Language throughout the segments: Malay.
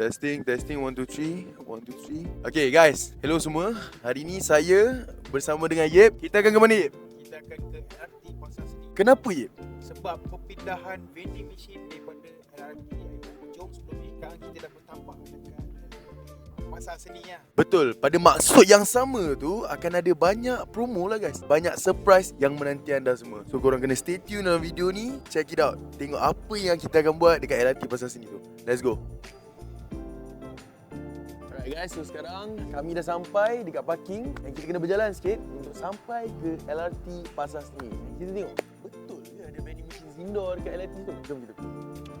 Testing, testing, one, two, three One, two, three. Okay guys, hello semua. Hari ni saya bersama dengan Yep Kita akan ke mana Yep? kita akan ke LRT Pasar Seni. Kenapa Yep? sebab perpindahan vending machine daripada LRT Jom sebelum ni sekarang kita dah bertampak dekat Pasar Seni lah Betul, pada maksud yang sama tu Akan ada banyak promo lah guys. Banyak surprise yang menanti anda semua. So korang kena stay tune dalam video ni. Check it out. Tengok apa yang kita akan buat dekat LRT Pasar Seni tu. Let's go Alright guys, so sekarang kami dah sampai dekat parking Dan kita kena berjalan sikit Untuk sampai ke LRT Pasar Seni Kita tengok, betul ke ada vending machine Zindor dekat LRT tu? Jom kita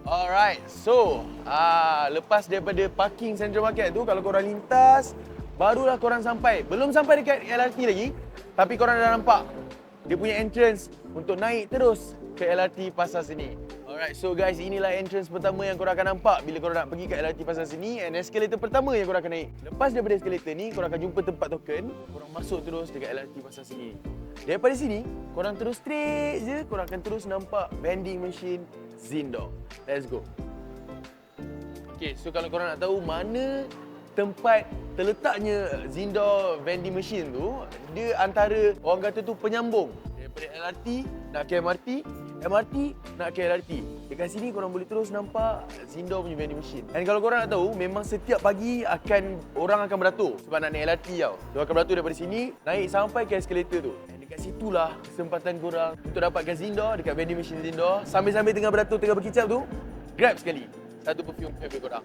Alright, so ah lepas daripada parking Central Market tu kalau korang lintas barulah korang sampai. Belum sampai dekat LRT lagi, tapi korang dah nampak dia punya entrance untuk naik terus ke LRT Pasar Seni. Alright, so guys inilah entrance pertama yang korang akan nampak bila korang nak pergi ke LRT Pasar Seni and escalator pertama yang korang akan naik. Lepas daripada escalator ni, korang akan jumpa tempat token, korang masuk terus dekat LRT Pasar Seni. Daripada sini, korang terus straight je, korang akan terus nampak vending machine Zindor. Let's go. Okay, so kalau korang nak tahu mana tempat terletaknya Zindor vending machine tu, dia antara orang kata tu penyambung. Daripada LRT nak ke MRT, MRT nak ke LRT. Dekat sini korang boleh terus nampak Zindor punya vending machine. Dan kalau korang nak tahu, memang setiap pagi akan orang akan beratur sebab nak naik LRT tau. Dia akan beratur daripada sini, naik sampai ke escalator tu. Dan dekat situlah kesempatan korang untuk dapatkan Zindor dekat vending machine Zindor. Sambil-sambil tengah beratur, tengah berkicap tu, grab sekali satu perfume favorite korang.